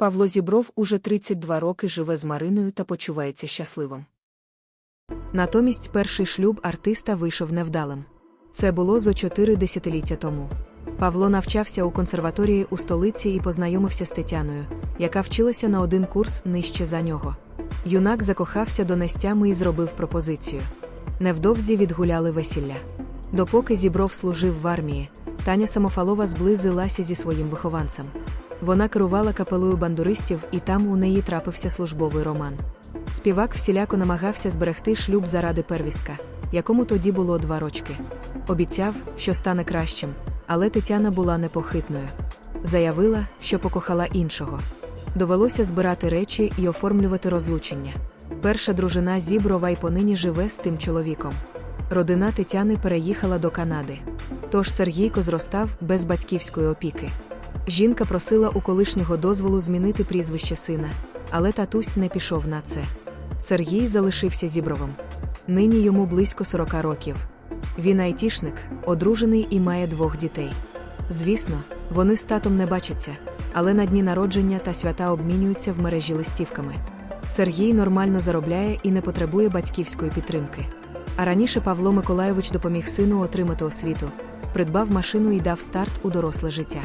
Павло Зібров уже 32 роки живе з Мариною та почувається щасливим. Натомість перший шлюб артиста вийшов невдалим. Це було зо чотири десятиліття тому. Павло навчався у консерваторії у столиці і познайомився з Тетяною, яка вчилася на один курс нижче за нього. Юнак закохався до нестями і зробив пропозицію. Невдовзі відгуляли весілля. Допоки Зібров служив в армії, Таня Самофалова зблизилася зі своїм вихованцем. Вона керувала капелою бандуристів, і там у неї трапився службовий роман. Співак всіляко намагався зберегти шлюб заради первістка, якому тоді було два рочки. Обіцяв, що стане кращим, але Тетяна була непохитною. Заявила, що покохала іншого. Довелося збирати речі і оформлювати розлучення. Перша дружина Зіброва й понині живе з тим чоловіком. Родина Тетяни переїхала до Канади. Тож Сергійко зростав без батьківської опіки. Жінка просила у колишнього дозволу змінити прізвище сина, але татусь не пішов на це. Сергій залишився зібровим. Нині йому близько 40 років. Він айтішник, одружений і має двох дітей. Звісно, вони з татом не бачаться, але на дні народження та свята обмінюються в мережі листівками. Сергій нормально заробляє і не потребує батьківської підтримки. А раніше Павло Миколайович допоміг сину отримати освіту, придбав машину і дав старт у доросле життя.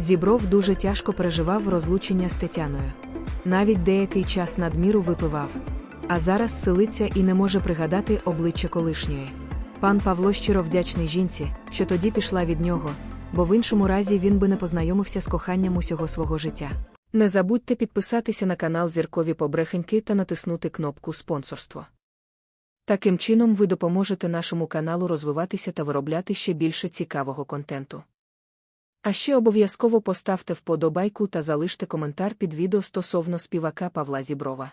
Зібров дуже тяжко переживав розлучення з Тетяною. Навіть деякий час надміру випивав. А зараз силиться і не може пригадати обличчя колишньої. Пан Павло щиро вдячний жінці, що тоді пішла від нього, бо в іншому разі він би не познайомився з коханням усього свого життя. Не забудьте підписатися на канал Зіркові Побрехеньки та натиснути кнопку Спонсорство. Таким чином ви допоможете нашому каналу розвиватися та виробляти ще більше цікавого контенту. А ще обов'язково поставте вподобайку та залиште коментар під відео стосовно співака Павла Зіброва.